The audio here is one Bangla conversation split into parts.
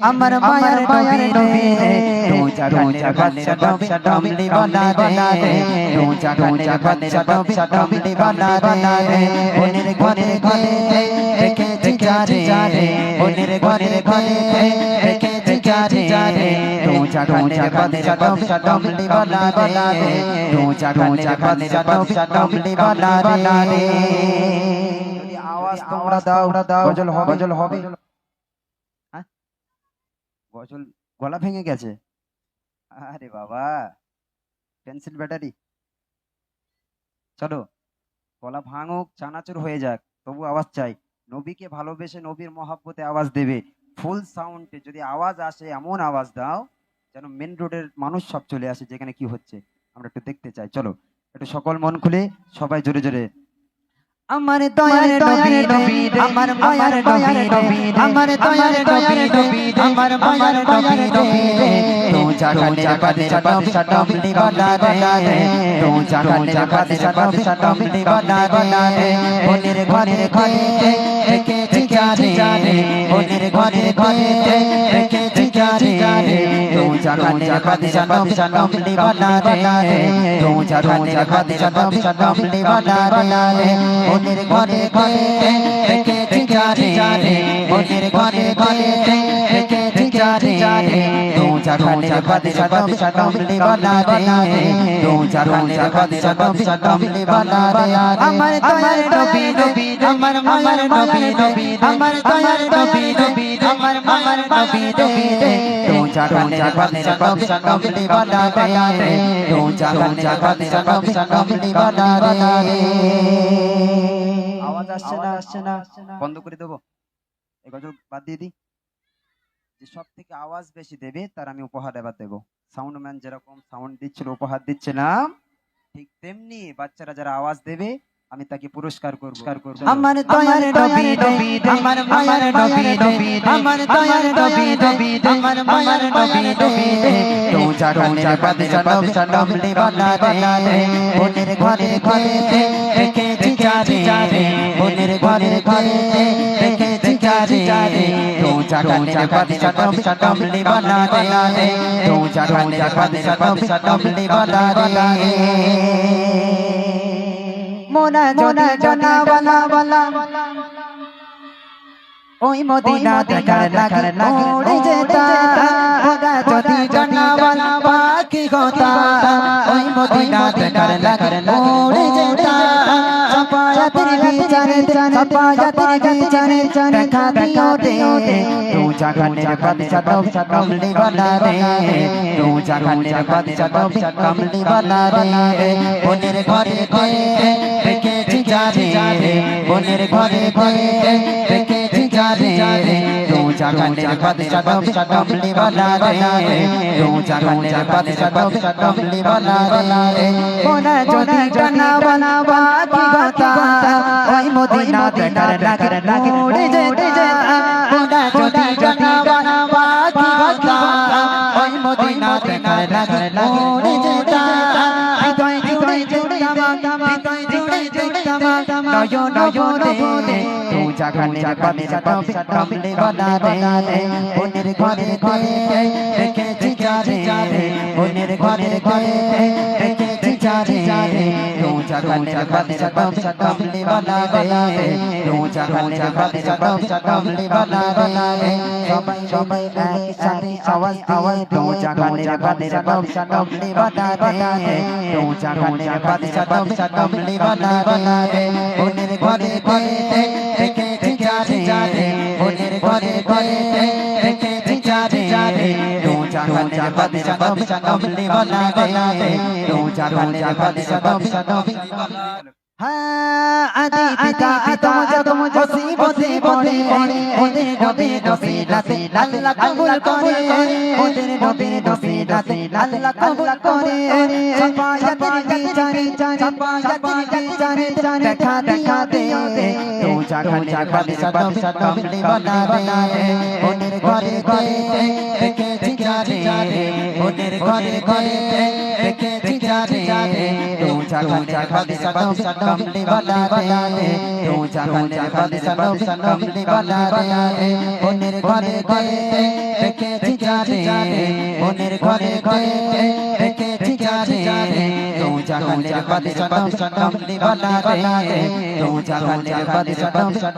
আমার মায়ার মায়ার নবী রে রোজা রোজা বাদশা বাদশা ডমলি বানা রে রোজা রোজা বাদশা বাদশা ডমলি বানা রে ওনের ঘরে ঘরে রেখেছি যারে যারে ওনের ঘরে ঘরে রেখেছি যারে যারে রোজা রোজা বাদশা বাদশা ডমলি বানা রে রোজা রোজা বাদশা বাদশা ডমলি বানা রে আওয়াজ তোমরা দাও দাও গজল হবে গজল হবে গজল গলা ভেঙে গেছে। আরে বাবা পেন্সিল ব্যাটারি চলো, গলা ভাঙুক, চানাচুর হয়ে যাক, তবু আওয়াজ চাই। নবীকে ভালোবেসে নবীর মহাব্বতে আওয়াজ দেবে। ফুল সাউন্ডে যদি আওয়াজ আসে, এমন আওয়াজ দাও যেন মেন রোডের মানুষ সব চলে আসে, যেখানে কি হচ্ছে। আমরা একটু দেখতে চাই। চলো, একটু সকল মন খুলে সবাই জোরে জোরে। আমার দয়ার নবী নবী আমার মায়ার নবী আমার দয়ার নবী আমার মায়ার নবী তো জাগানে বাদে সব শতম নিবালা রে তো জাগানে বাদে সব শতম নিবালা রে বনের ঘরে ঘরে রেখেছি জানে জানে ওনের ঘরে ঘরে রেখেছি জানে জানে তো জাগানে বাদে সদম সদম লিবালা রে তো জাগানে বাদে সদম সদম লিবালা রে ওনের ঘরে ঘরে রেখেছি জানে জানে ওনের ঘরে ঘরে রেখেছি রে। রে। আমার নবী নবী আমার নবী নবী আমার নবী নবী আমার নবী নবী রে। রে। আওয়াজ আসছে না? আসছে না। বন্ধ করে দেবো। এই গজল বাদ দিয়ে দিই। যে সব থেকে আওয়াজ বেশি দেবে, তার আমি উপহার এবার দেবো। সাউন্ডম্যান যেরকম সাউন্ড দিচ্ছিল, উপহার দিচ্ছিলাম, ঠিক তেমনি বাচ্চারা যারা আওয়াজ দেবে আমি তাকে পুরস্কার করব আমার দয়ার নবী নবী আমার মায়ার নবী নবী আমার দয়ার নবী নবী আমার মায়ার নবী নবী তো জাগানে বাদে সদম সদম লিবালা রে ওনের ঘরে ঘরে রেখেছি জানে জানে ওনের ঘরে ঘরে রেখেছি জানে জানে তো জাগানে বাদে সদম সদম লিবালা রে তো জাগানে বাদে সদম সদম লিবালা রে মোনা মোনা জনা বালা বালা। ওই মদিনা দেখার লাগার লাগে যেতা ওগা যদি জনা বালা পাখি কথা ওই মদিনা দেখার লাগার লাগে যেতা সপায়াতের বিচারে সপায়াতের বিচারে দেখা দিও দে তু জাগানের বাদশা দব কমলি বালা রে তু জাগানের বাদশা দব কমলি বালা রে ওনের ঘরে ঘরে রেখেছি যারে ওনের ঘরে ঘরে রেখেছি যারে তু জাগানের বাদশা দব কমলি বালা রে তু জাগানের বাদশা দব কমলি বালা রে মোনা যদি জানা বানা বাকি কথা ওই মদিনা বেটার লাগার ডাকে উড়ে যেতে জুড়ে আমার নয় নয় রে তু জাগানে জাগানে সদম সদম লে বানা রে ওনের ঘরে ঘরে রেখেছি যারে যারে ঘরে ঘরে রেখেছি যারে যারে कमले वाला रे रोजा कमले कमले वाला रे सबाई सबाई एक साथे आवाज़ दिए रोजा कमले कमले वाला रे रोजा कमले कमले वाला रे ओनेर घरे घरे देखे जा रे ओनेर घरे घरे তু জাগানে জাগানে সদম সদম রে তু জাগানে জাগানে সদম সদম হ্যাঁ আদি পিতা আদম যদম বসি বসি ওদের নবী নবী রাতে আল্লাহ কবুল করে ওদের নবী নবী রাতে আল্লাহ কবুল করে সফায়াতের বিচারে সফায়াতের বিচারে দেখা দেখা দে তো জাগানে জাগানে সদম সদম লিবানা রে ওদের ঘরে ঘরে রেখেছি যারে ওদের ঘরে ঘরে রেখেছি जा रे तू जागल बद सदम कमली वाला रे तू जागल बद सदम कमली वाला रे ওনের ঘরে ঘরে রেখেছি যারে ওনের ঘরে ঘরে রেখেছি যারে তু জাহানের বাদশা কমলি वाला রে তু জাহানের বাদশা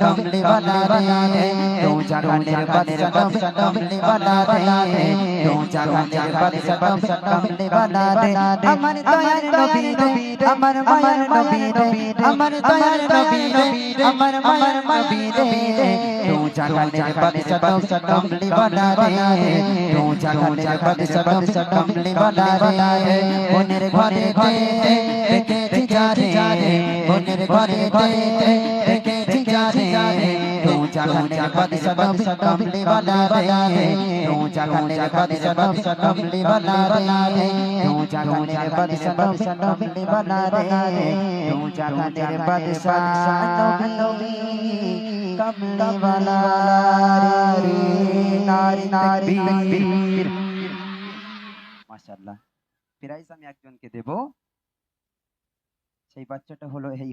কমলি वाला রে তু জাহানের বাদশা কমলি वाला क्यों जगाने बद सब कमले बना दे अमर दयाल अमर मयर नबी दे अमर दयाल नबी दे अमर मयर नबी दे क्यों जगाने बद सब कमले बना दे क्यों जगाने बद सब जा रे ओनेर জাগানের প্রাইজ আমি একজনকে দেব। সেই বাচ্চাটা হলো এই